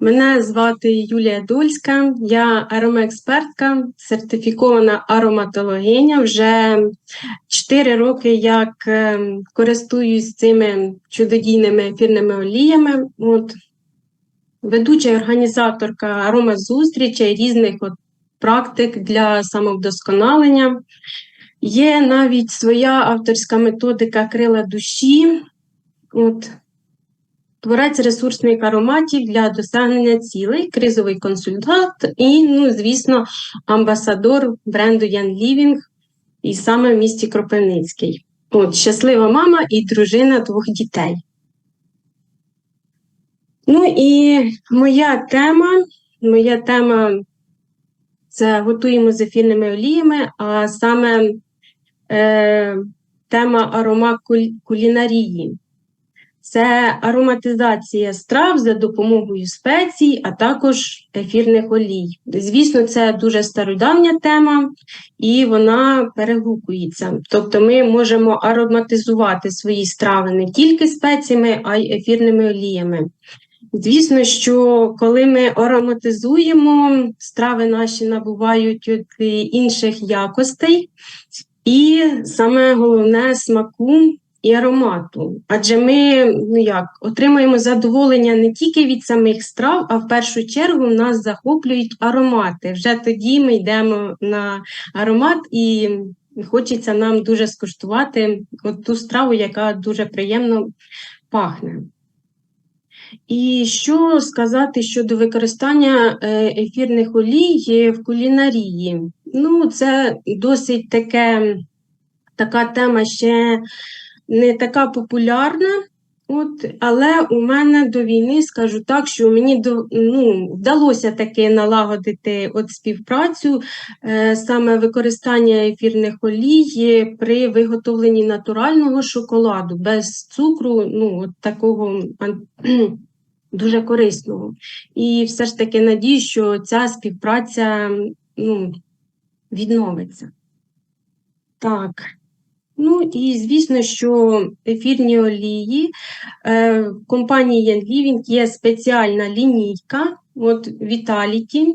Мене звати Юлія Дульська, я аромаекспертка, сертифікована ароматологиня. Вже 4 роки як е, користуюсь цими чудодійними ефірними оліями. От. Ведуча і організаторка аромазустрічей різних от практик для самовдосконалення. Є навіть своя авторська методика крила душі. От. Творець ресурсних ароматів для досягнення цілей, кризовий консультант і, ну, звісно, амбасадор бренду Ян Лівінг, і саме в місті Кропивницький. От, щаслива мама і дружина двох дітей. Ну і моя тема, моя тема це готуємо з ефірними оліями, а саме е, тема аромат кулінарії. Це ароматизація страв за допомогою спецій, а також ефірних олій. Звісно, це дуже стародавня тема, і вона перегукується. Тобто ми можемо ароматизувати свої страви не тільки спеціями, а й ефірними оліями. Звісно, що коли ми ароматизуємо, страви наші набувають інших якостей, і саме головне смаку і аромату. Адже ми ну як, отримуємо задоволення не тільки від самих страв, а в першу чергу нас захоплюють аромати. Вже тоді ми йдемо на аромат і хочеться нам дуже скуштувати от ту страву, яка дуже приємно пахне. І що сказати щодо використання е, ефірних олій в кулінарії? Ну, це досить таке, така тема ще не така популярна, от, але у мене до війни скажу так, що мені до, ну, вдалося таки налагодити от співпрацю, е, саме використання ефірних олій при виготовленні натурального шоколаду без цукру, ну, от такого. Дуже корисного. І все ж таки надію, що ця співпраця ну, відновиться. Так. Ну і звісно, що ефірні олії е, компанії Ян Living є спеціальна лінійка от Vitality,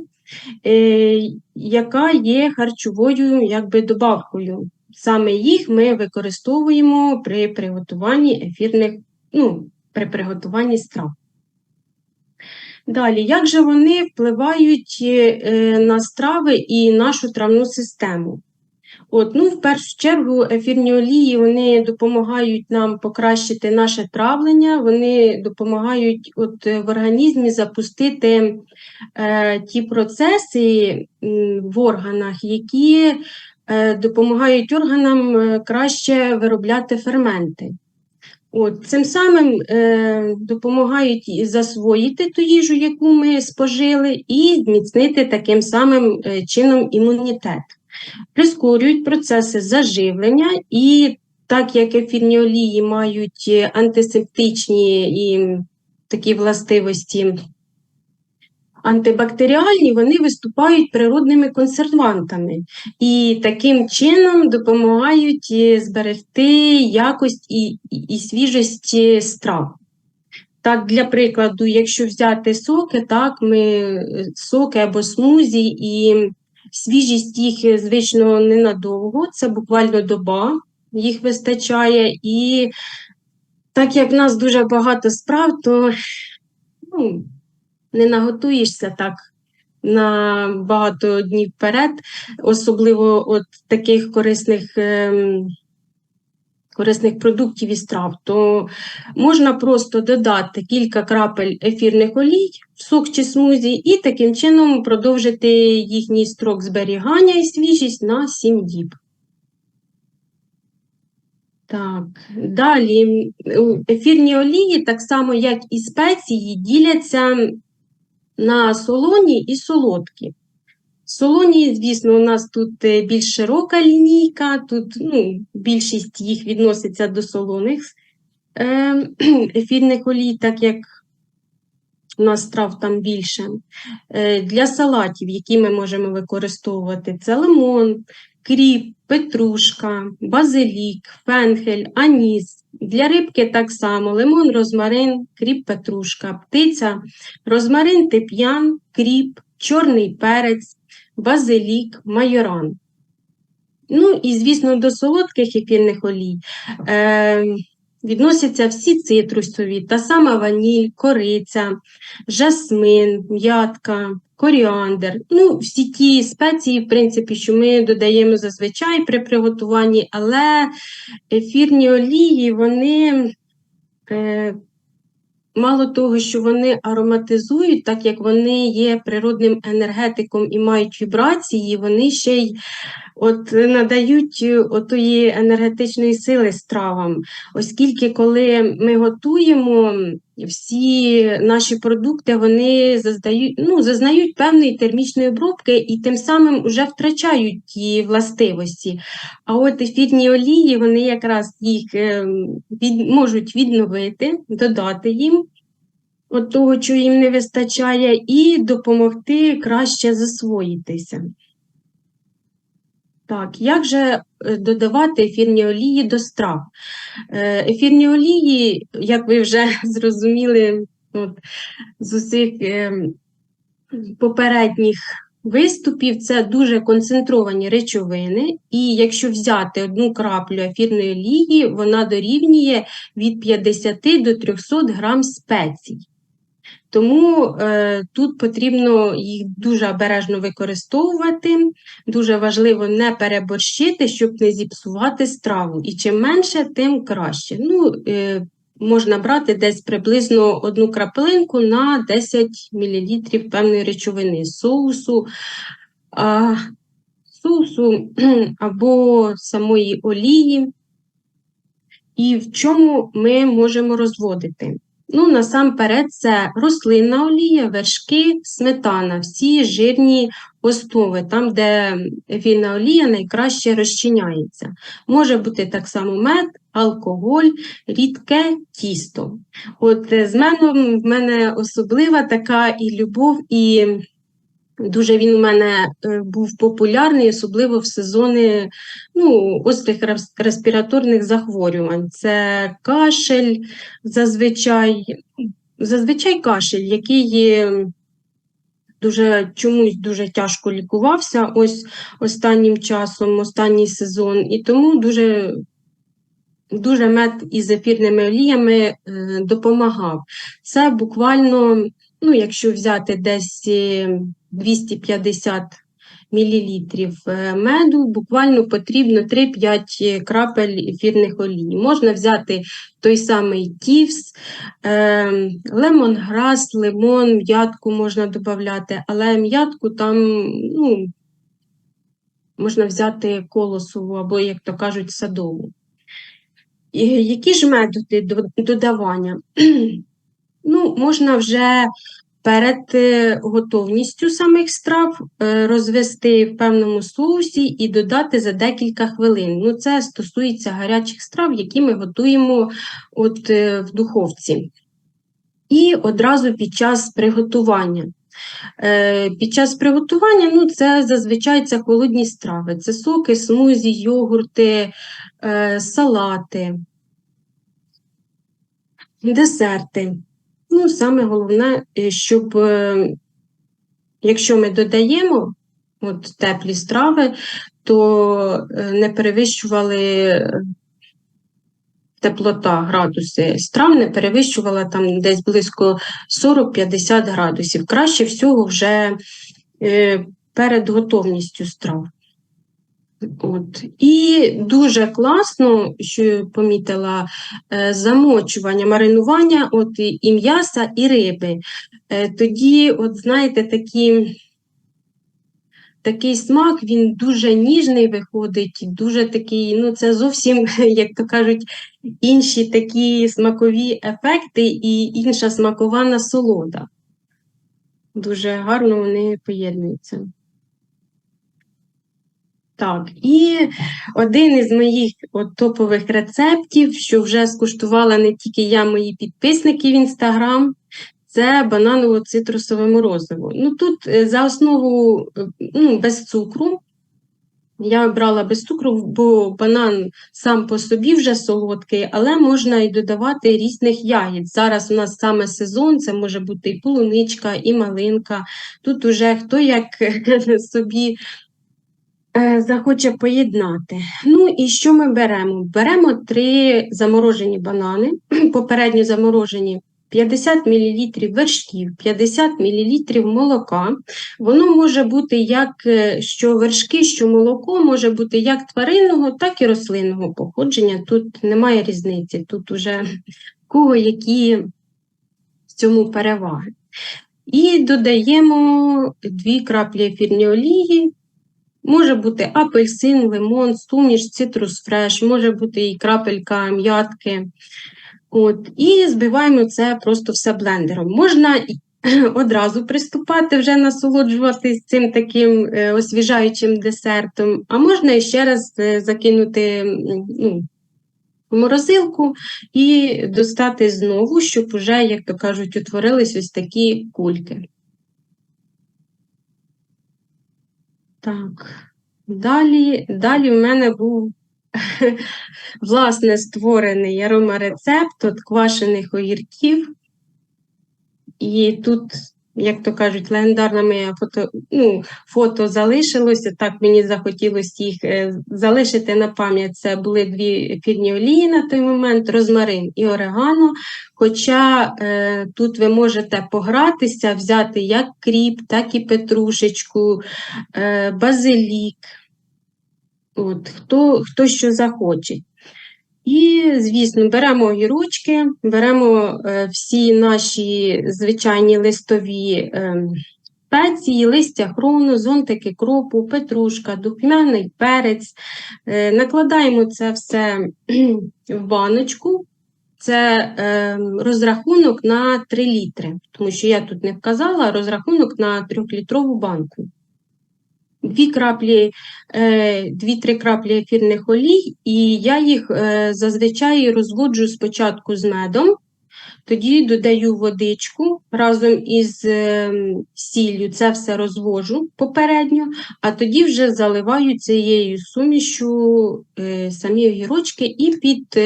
е, яка є харчовою якби, добавкою. Саме їх ми використовуємо при приготуванні ефірних, ну, при приготуванні страв. Далі, як же вони впливають е, на страви і нашу травну систему? От, ну, В першу чергу, ефірні олії вони допомагають нам покращити наше травлення, вони допомагають от, в організмі запустити е, ті процеси в органах, які е, допомагають органам е, краще виробляти ферменти. От, Цим самим е, допомагають засвоїти ту їжу, яку ми спожили, і зміцнити таким самим е, чином імунітет прискорюють процеси заживлення, і так як ефірні олії мають антисептичні і такі властивості антибактеріальні, вони виступають природними консервантами і таким чином допомагають зберегти якость і, і свіжість страв. Так, для прикладу, якщо взяти соки, так, ми соки або смузі і Свіжість їх е, звично ненадовго, це буквально доба, їх вистачає. І так як в нас дуже багато справ, то ну, не наготуєшся так на багато днів вперед, особливо от таких корисних. Ем, корисних продуктів і страв, то можна просто додати кілька крапель ефірних олій, в сок чи смузі, і таким чином продовжити їхній строк зберігання і свіжість на 7 діб. Так, Далі ефірні олії, так само, як і спеції, діляться на солоні і солодкі. Солоні, звісно, у нас тут е, більш широка лінійка, тут ну, більшість їх відноситься до солоних ем, ефірних олій, так як у нас страв там більше. Е, Для салатів, які ми можемо використовувати, це лимон, кріп, петрушка, базилік, фенхель, аніс. Для рибки так само лимон, розмарин, кріп, петрушка, птиця, розмарин, тип'ян, кріп, чорний перець, базилік, майоран. Ну і, звісно, до солодких ефірних олій е, відносяться всі цитрусові, та сама ваніль, кориця, жасмин, м'ятка, коріандр. Ну, всі ті спеції, в принципі, що ми додаємо зазвичай при приготуванні, але ефірні олії, вони. Е, Мало того, що вони ароматизують, так як вони є природним енергетиком і мають вібрації, вони ще й от надають е, отої енергетичної сили стравам. Оскільки, коли ми готуємо, всі наші продукти вони зазнають, ну, зазнають певної термічної обробки і тим самим вже втрачають ті властивості. А от ефірні олії, вони якраз їх е, від, можуть відновити, додати їм. От того, що їм не вистачає, і допомогти краще засвоїтися. Так, як же е, додавати ефірні олії до страв? Е, Ефірні олії, як ви вже зрозуміли от, з усіх е, попередніх виступів, це дуже концентровані речовини, і якщо взяти одну краплю ефірної олії, вона дорівнює від 50 до 300 грам спецій. Тому е, тут потрібно їх дуже обережно використовувати, дуже важливо не переборщити, щоб не зіпсувати страву. І чим менше, тим краще. Ну, е, Можна брати десь приблизно одну краплинку на 10 мл певної речовини соусу, а, соусу або самої олії. І в чому ми можемо розводити? Ну, насамперед, це рослинна олія, вершки, сметана, всі жирні основи, там, де ефірна олія найкраще розчиняється. Може бути так само мед, алкоголь, рідке тісто. От е, з мене в мене особлива така і любов, і Дуже він у мене е, був популярний, особливо в сезони ну, острих респіраторних захворювань. Це кашель, зазвичай зазвичай кашель, який дуже чомусь дуже тяжко лікувався ось останнім часом, останній сезон, і тому дуже дуже мед із ефірними оліями е, допомагав. Це буквально, ну, якщо взяти десь. 250 мл е, меду, буквально потрібно 3-5 крапель ефірних олій. Можна взяти той самий тівс, е, лемонграс, лимон, м'ятку можна додати, але м'ятку там ну, можна взяти колосову або, як то кажуть, садову. Які ж методи додавання? Ну, Можна вже перед е, готовністю самих страв е, розвести в певному соусі і додати за декілька хвилин. Ну, Це стосується гарячих страв, які ми готуємо от е, в духовці. І одразу під час приготування. Під час приготування ну, це зазвичай це холодні страви, це соки, смузі, йогурти, салати, десерти. Ну, саме головне, е, щоб е, якщо ми додаємо от теплі страви, то е, не перевищували теплота градуси страв, не перевищувала там десь близько 40-50 градусів. Краще всього вже перед готовністю страв. От. І дуже класно, що я помітила, е, замочування, маринування от і м'яса, і риби. Е, тоді, от знаєте, такі, такий смак, він дуже ніжний виходить, дуже такий, ну це зовсім, як то кажуть, інші такі смакові ефекти і інша смакова насолода. Дуже гарно вони поєднуються. Так, і один із моїх от топових рецептів, що вже скуштувала не тільки я, мої підписники в інстаграм, це бананово-цитрусове морозиво. Ну, тут е, за основу е, ну, без цукру. Я обрала без цукру, бо банан сам по собі вже солодкий, але можна і додавати різних ягід. Зараз у нас саме сезон, це може бути і полуничка, і малинка. Тут уже хто як собі захоче поєднати. Ну і що ми беремо? Беремо три заморожені банани, попередньо заморожені. 50 мл вершків, 50 мл молока. Воно може бути як е, що вершки, що молоко, може бути як тваринного, так і рослинного походження. Тут немає різниці, тут уже кого які в цьому переваги. І додаємо 2 краплі ефірні олії. Може бути апельсин, лимон, суміш, цитрус фреш, може бути і крапелька м'ятки. От, І збиваємо це просто все блендером. Можна одразу приступати, вже насолоджуватись цим таким е, освіжаючим десертом, а можна ще раз е, закинути ну, в морозилку і достати знову, щоб вже, як то кажуть, утворились ось такі кульки. Так, далі, далі в мене був власне створений аромарецепт от квашених огірків. І тут, як то кажуть, легендарне моє фото ну, фото залишилося. Так мені захотілося їх е, залишити на пам'ять. Це були дві ефірні олії на той момент, розмарин і орегано. Хоча е, тут ви можете погратися, взяти як кріп, так і петрушечку, е, базилік. От, Хто хто що захоче. І, звісно, беремо огірочки, беремо е, всі наші звичайні листові спеції, листя хрону, зонтики кропу, петрушка, духмяний перець. Е, накладаємо це все в баночку. Це е, розрахунок на 3 літри, тому що я тут не вказала розрахунок на 3-літрову банку дві краплі, е, дві-три краплі ефірних олій, і я їх е, зазвичай розводжу спочатку з медом, тоді додаю водичку разом із е, сіллю, це все розвожу попередньо, а тоді вже заливаю цією сумішю самі огірочки і під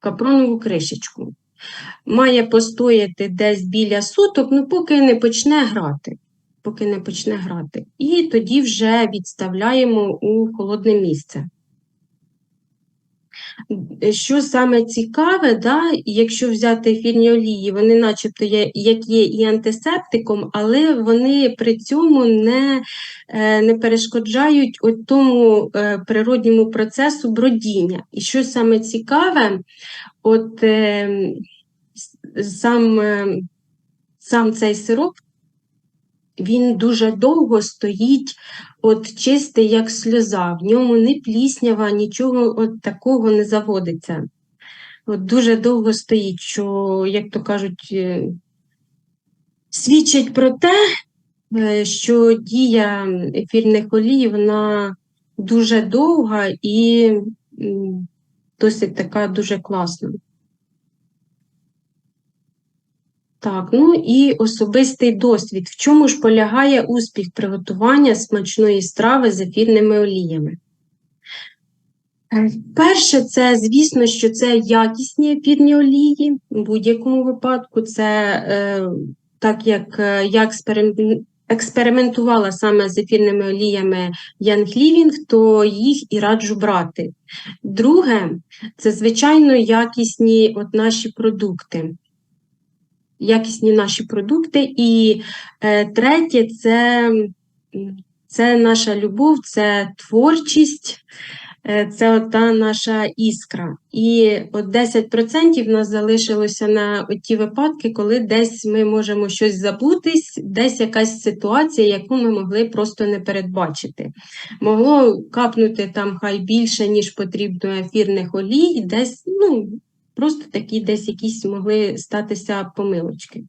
капронову кришечку. Має постояти десь біля суток, ну поки не почне грати поки не почне грати. І тоді вже відставляємо у холодне місце. Що саме цікаве, да, якщо взяти ефірні олії, вони начебто є, як є і антисептиком, але вони при цьому не е, не перешкоджають тому е, природньому процесу бродіння. І що саме цікаве, от е, сам, сам цей сироп він дуже довго стоїть, от чистий, як сльоза, в ньому не пліснява, нічого от такого не заводиться. От Дуже довго стоїть, що, як то кажуть, е, свідчить про те, е, що дія ефірних олій вона дуже довга і досить така дуже класна. Так, ну і особистий досвід. В чому ж полягає успіх приготування смачної страви з ефірними оліями? Е, перше, це, звісно, що це якісні ефірні олії. В будь-якому випадку, це е, так як е, я експериментувала саме з ефірними оліями Young Living, то їх і раджу брати. Друге, це, звичайно, якісні от наші продукти якісні наші продукти. І е, третє це, це наша любов, це творчість. Е, це та наша іскра. І от 10% в нас залишилося на ті випадки, коли десь ми можемо щось забутись, десь якась ситуація, яку ми могли просто не передбачити. Могло капнути там хай більше, ніж потрібно ефірних олій, десь ну, Просто такі десь якісь могли статися помилочки.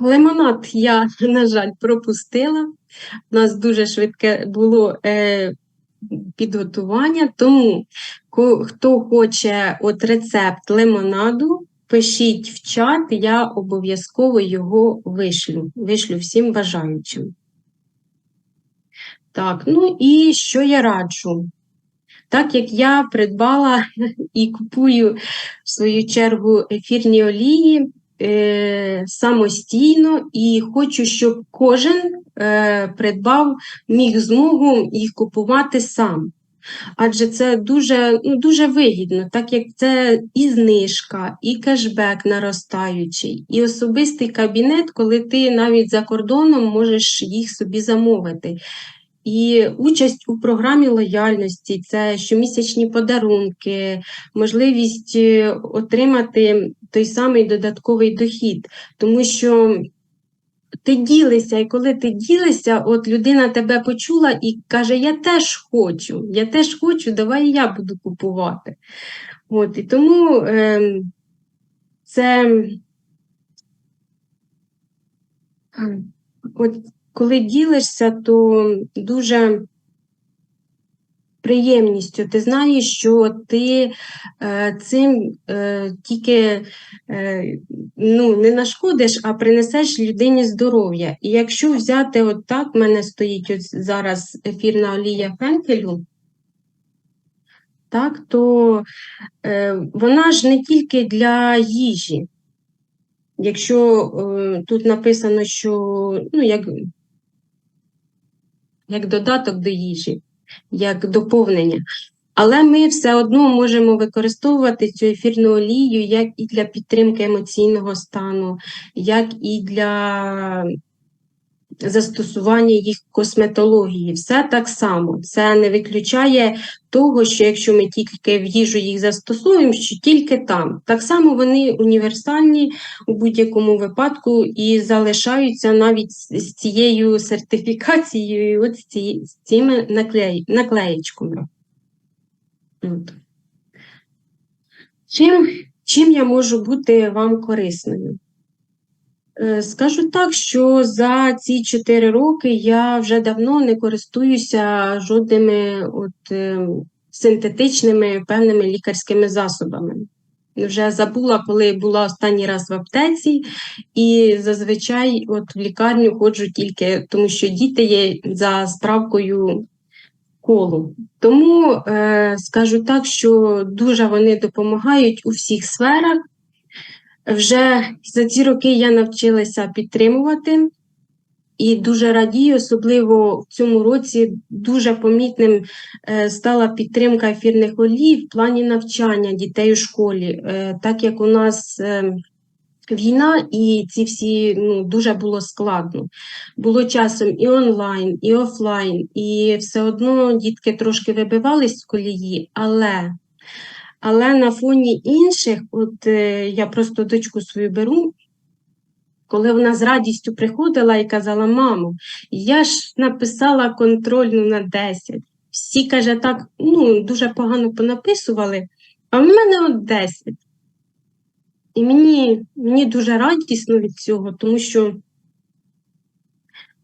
Лимонад я, на жаль, пропустила. У нас дуже швидке було е, підготування. Тому хто хоче от рецепт лимонаду, пишіть в чат, я обов'язково його вишлю. Вишлю всім бажаючим. Так, ну і що я раджу? Так як я придбала і купую в свою чергу ефірні олії е, самостійно, і хочу, щоб кожен е, придбав, міг змогу їх купувати сам. Адже це дуже, ну, дуже вигідно, так як це і знижка, і кешбек наростаючий, і особистий кабінет, коли ти навіть за кордоном можеш їх собі замовити. І участь у програмі лояльності, це щомісячні подарунки, можливість е, отримати той самий додатковий дохід, тому що ти ділишся, і коли ти ділишся, от людина тебе почула і каже: Я теж хочу, я теж хочу, давай я буду купувати. От, і тому е, це от коли ділишся, то дуже приємністю. Ти знаєш, що ти е, цим е, тільки е, ну, не нашкодиш, а принесеш людині здоров'я. І якщо взяти от так, в мене стоїть ось зараз ефірна олія фенхелю, так, то е, вона ж не тільки для їжі. Якщо е, тут написано, що ну, як, як додаток до їжі, як доповнення. Але ми все одно можемо використовувати цю ефірну олію як і для підтримки емоційного стану, як і для застосування їх косметології. Все так само. Це не виключає того, що якщо ми тільки в їжу їх застосуємо, що тільки там. Так само вони універсальні у будь-якому випадку і залишаються навіть з цією сертифікацією, от з, цими наклеєчками. От. Чим, чим я можу бути вам корисною? Е, Скажу так, що за ці 4 роки я вже давно не користуюся жодними от, е, синтетичними певними лікарськими засобами. Вже забула, коли була останній раз в аптеці, і зазвичай от в лікарню ходжу тільки, тому що діти є за справкою колу. Тому е, скажу так, що дуже вони допомагають у всіх сферах. Вже за ці роки я навчилася підтримувати і дуже радію, особливо в цьому році дуже помітним е, стала підтримка ефірних олій в плані навчання дітей у школі, Е, так як у нас е, війна, і ці всі ну, дуже було складно. Було часом і онлайн, і офлайн, і все одно дітки трошки вибивались з колії, але. Але на фоні інших, от е, я просто дочку свою беру, коли вона з радістю приходила і казала: мамо, я ж написала контрольну на 10. Всі каже, так ну, дуже погано понаписували, а в мене от 10. І мені, мені дуже радісно від цього, тому що,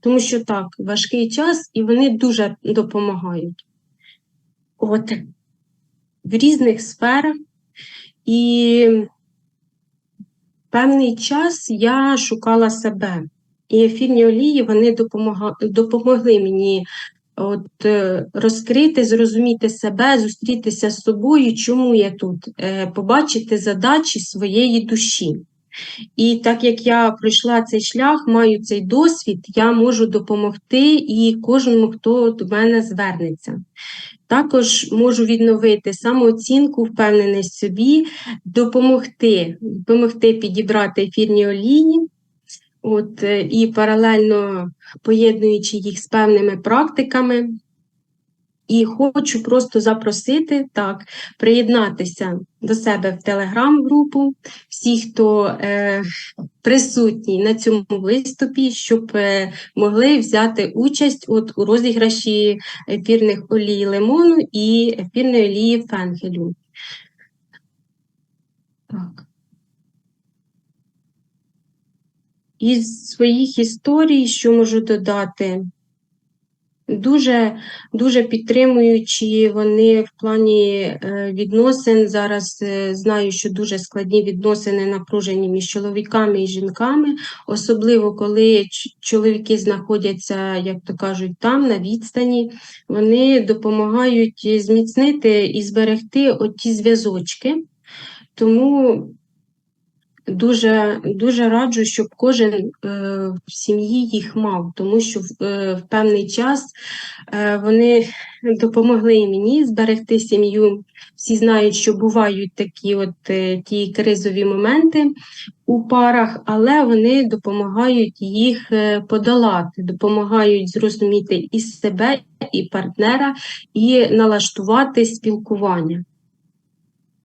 тому що так, важкий час, і вони дуже допомагають. От в різних сферах. І певний час я шукала себе. І ефірні олії вони допомога... допомогли мені от, е, розкрити, зрозуміти себе, зустрітися з собою, чому я тут, е, побачити задачі своєї душі. І так як я пройшла цей шлях, маю цей досвід, я можу допомогти і кожному, хто до мене звернеться. Також можу відновити самооцінку, впевненість в собі, допомогти, допомогти підібрати ефірні олії, от, е, і паралельно поєднуючи їх з певними практиками. І хочу просто запросити так, приєднатися до себе в телеграм-групу, всі, хто е, присутній на цьому виступі, щоб е, могли взяти участь от, у розіграші ефірних олій лимону і ефірної олії фенхелю. Так. Із своїх історій, що можу додати? Дуже, дуже підтримуючі вони в плані е, відносин. Зараз е, знаю, що дуже складні відносини напружені між чоловіками і жінками, особливо коли чоловіки знаходяться, як то кажуть, там на відстані. Вони допомагають зміцнити і зберегти оті зв'язочки. Тому Дуже, дуже раджу, щоб кожен е, в сім'ї їх мав, тому що в, е, в певний час е, вони допомогли і мені зберегти сім'ю. Всі знають, що бувають такі от е, ті кризові моменти у парах, але вони допомагають їх е, подолати, допомагають зрозуміти і себе, і партнера, і налаштувати спілкування.